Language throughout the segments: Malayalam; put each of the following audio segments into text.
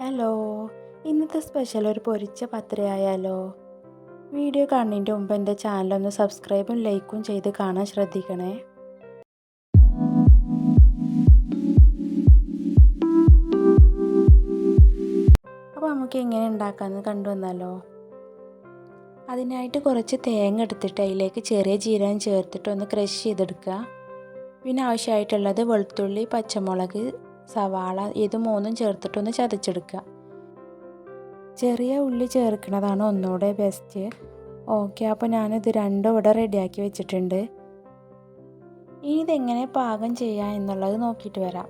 ഹലോ ഇന്നത്തെ സ്പെഷ്യൽ ഒരു പൊരിച്ച പത്രയായാലോ? വീഡിയോ കാണുന്നതിന്റെ മുമ്പ് എന്റെ ചാനലൊന്ന് സബ്സ്ക്രൈബും ലൈക്കും ചെയ്ത് കാണാൻ ശ്രദ്ധിക്കണേ. അപ്പോൾ നമുക്ക് എങ്ങനെ ഉണ്ടാക്കാമെന്ന് കണ്ടുവന്നാലോ അതിനായിട്ട് കുറച്ച് തേങ്ങ എടുത്തിട്ട് അതിലേക്ക് ചെറിയ ജീരകം ചേർത്തിട്ട് ഒന്ന് ക്രഷ് ചെയ്തെടുക്കുക. പിന്നെ ആവശ്യമായിട്ടുള്ളത് വെളുത്തുള്ളി പച്ചമുളക് സവാള ഇത് മൂന്നും ചേർത്തിട്ടൊന്ന് ചതച്ചെടുക്കുക. ചെറിയ ഉള്ളി ചേർക്കുന്നതാണ് ഒന്നുകൂടെ ബെസ്റ്റ് ഓക്കെ അപ്പോൾ ഞാനിത് രണ്ടും ഇവിടെ റെഡിയാക്കി വെച്ചിട്ടുണ്ട്. ഇനി ഇതെങ്ങനെ പാകം ചെയ്യാം എന്നുള്ളത് നോക്കിയിട്ട് വരാം.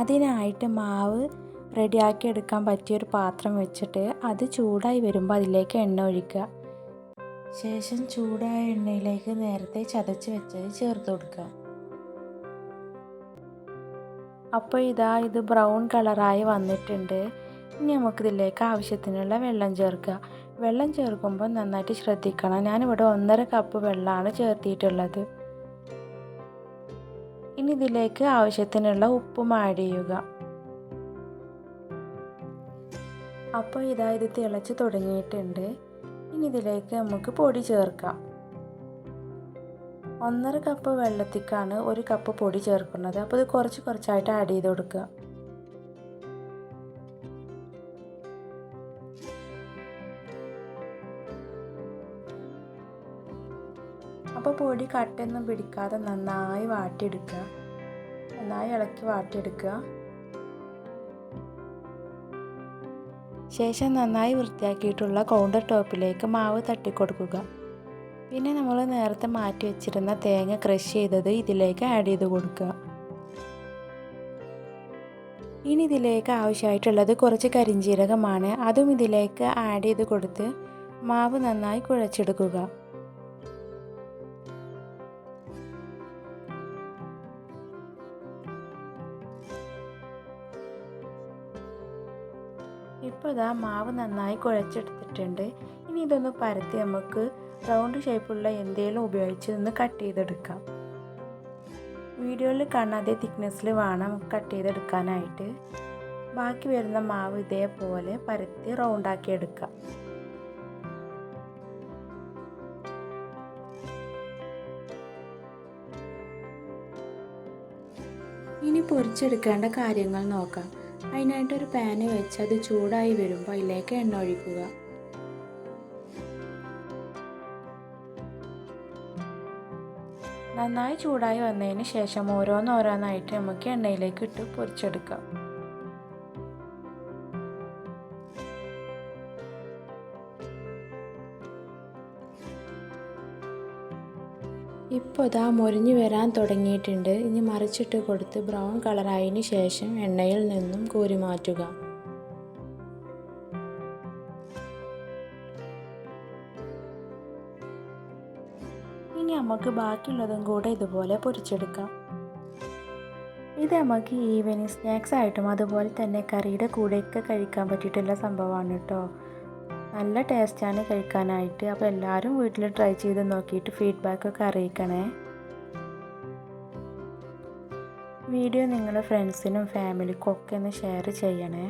അതിനായിട്ട് മാവ് റെഡിയാക്കി എടുക്കാൻ പറ്റിയൊരു പാത്രം വെച്ചിട്ട് അത് ചൂടായി വരുമ്പോൾ അതിലേക്ക് എണ്ണ ഒഴിക്കുക. ശേഷം ചൂടായ എണ്ണയിലേക്ക് നേരത്തെ ചതച്ച് വെച്ചത് ചേർത്ത് കൊടുക്കുക. അപ്പോൾ ഇതാ ഇത് ബ്രൗൺ കളറായി വന്നിട്ടുണ്ട്. ഇനി നമുക്കിതിലേക്ക് ആവശ്യത്തിനുള്ള വെള്ളം ചേർക്കുക. വെള്ളം ചേർക്കുമ്പോൾ നന്നായിട്ട് ശ്രദ്ധിക്കണം. ഞാനിവിടെ ഒന്നര കപ്പ് വെള്ളമാണ് ചേർത്തിയിട്ടുള്ളത്. ഇനി ഇതിലേക്ക് ആവശ്യത്തിനുള്ള ഉപ്പും ആഡ് ചെയ്യുക. അപ്പോൾ ഇതാ ഇത് തിളച്ച് തുടങ്ങിയിട്ടുണ്ട്. ഇനി ഇതിലേക്ക് നമുക്ക് പൊടി ചേർക്കാം. ഒന്നര കപ്പ് വെള്ളത്തിക്കാണ് ഒരു കപ്പ് പൊടി ചേർക്കുന്നത്. അപ്പോൾ ഇത് കുറച്ച് കുറച്ചായിട്ട് ആഡ് ചെയ്ത് കൊടുക്കുക. അപ്പോൾ പൊടി കട്ടൊന്നും പിടിക്കാതെ നന്നായി വാട്ടിയെടുക്കുക. നന്നായി ഇളക്കി വാട്ടിയെടുക്കുക. ശേഷം നന്നായി വൃത്തിയാക്കിയിട്ടുള്ള കൗണ്ടർ ടോപ്പിലേക്ക് മാവ് തട്ടിക്കൊടുക്കുക. പിന്നെ നമ്മൾ നേരത്തെ മാറ്റി വെച്ചിരുന്ന തേങ്ങ ക്രഷ് ചെയ്തത് ഇതിലേക്ക് ആഡ് ചെയ്ത് കൊടുക്കുക. ഇനി ഇതിലേക്ക് ആവശ്യമായിട്ടുള്ളത് കുറച്ച് കരിഞ്ജീരകമാണ് അതും ഇതിലേക്ക് ആഡ് ചെയ്ത് കൊടുത്ത് മാവ് നന്നായി കുഴച്ചെടുക്കുക. ഇപ്പോൾ ഇതാ മാവ് നന്നായി കുഴച്ചെടുത്തിട്ടുണ്ട്. ഇനി ഇതൊന്ന് പരത്തി നമുക്ക് റൗണ്ട് ഷേപ്പുള്ള എന്തെങ്കിലും ഉപയോഗിച്ച് ഒന്ന് കട്ട് ചെയ്തെടുക്കാം. വീഡിയോയിൽ കാണാതെ തിക്നെസ്സിൽ വേണം കട്ട് ചെയ്തെടുക്കാനായിട്ട്. ബാക്കി വരുന്ന മാവ് ഇതേപോലെ പരത്തി റൗണ്ടാക്കി എടുക്കാം. ഇനി പൊരിച്ചെടുക്കേണ്ട കാര്യങ്ങൾ നോക്കാം. അതിനായിട്ടൊരു പാന് വെച്ച് അത് ചൂടായി വരുമ്പോൾ അതിലേക്ക് എണ്ണ ഒഴിക്കുക. നന്നായി ചൂടായി വന്നതിന് ശേഷം ഓരോന്നോരോന്നായിട്ട് നമുക്ക് എണ്ണയിലേക്ക് ഇട്ട് പൊരിച്ചെടുക്കാം. ഇപ്പോൾ ഇതാ മൊരിഞ്ഞു വരാൻ തുടങ്ങിയിട്ടുണ്ട്. ഇനി മറിച്ചിട്ട് കൊടുത്ത് ബ്രൗൺ കളറായതിനു ശേഷം എണ്ണയിൽ നിന്നും കോരി മാറ്റുക. ഇനി നമുക്ക് ബാക്കിയുള്ളതും കൂടെ ഇതുപോലെ പൊരിച്ചെടുക്കാം. ഇത് നമുക്ക് ഈവനിങ് സ്നാക്സ് ആയിട്ടും അതുപോലെ തന്നെ കറിയുടെ കൂടെയൊക്കെ കഴിക്കാൻ പറ്റിയിട്ടുള്ള സംഭവമാണ് കേട്ടോ. നല്ല ടേസ്റ്റാണ് കഴിക്കാനായിട്ട്. അപ്പോൾ എല്ലാവരും വീട്ടിൽ ട്രൈ ചെയ്ത് നോക്കിയിട്ട് ഫീഡ്ബാക്കൊക്കെ അറിയിക്കണേ. വീഡിയോ നിങ്ങളുടെ ഫ്രണ്ട്സിനും ഫാമിലിക്കും ഒക്കെ ഒന്ന് ഷെയർ ചെയ്യണേ.